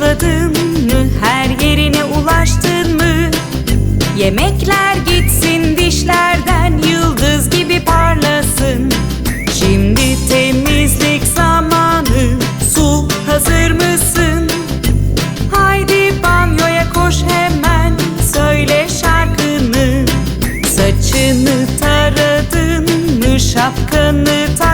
fırçaladın mı? Her yerine ulaştın mı? Yemekler gitsin dişlerden Yıldız gibi parlasın Şimdi temizlik zamanı Su hazır mısın? Haydi banyoya koş hemen Söyle şarkını Saçını taradın mı? Şapkanı taktın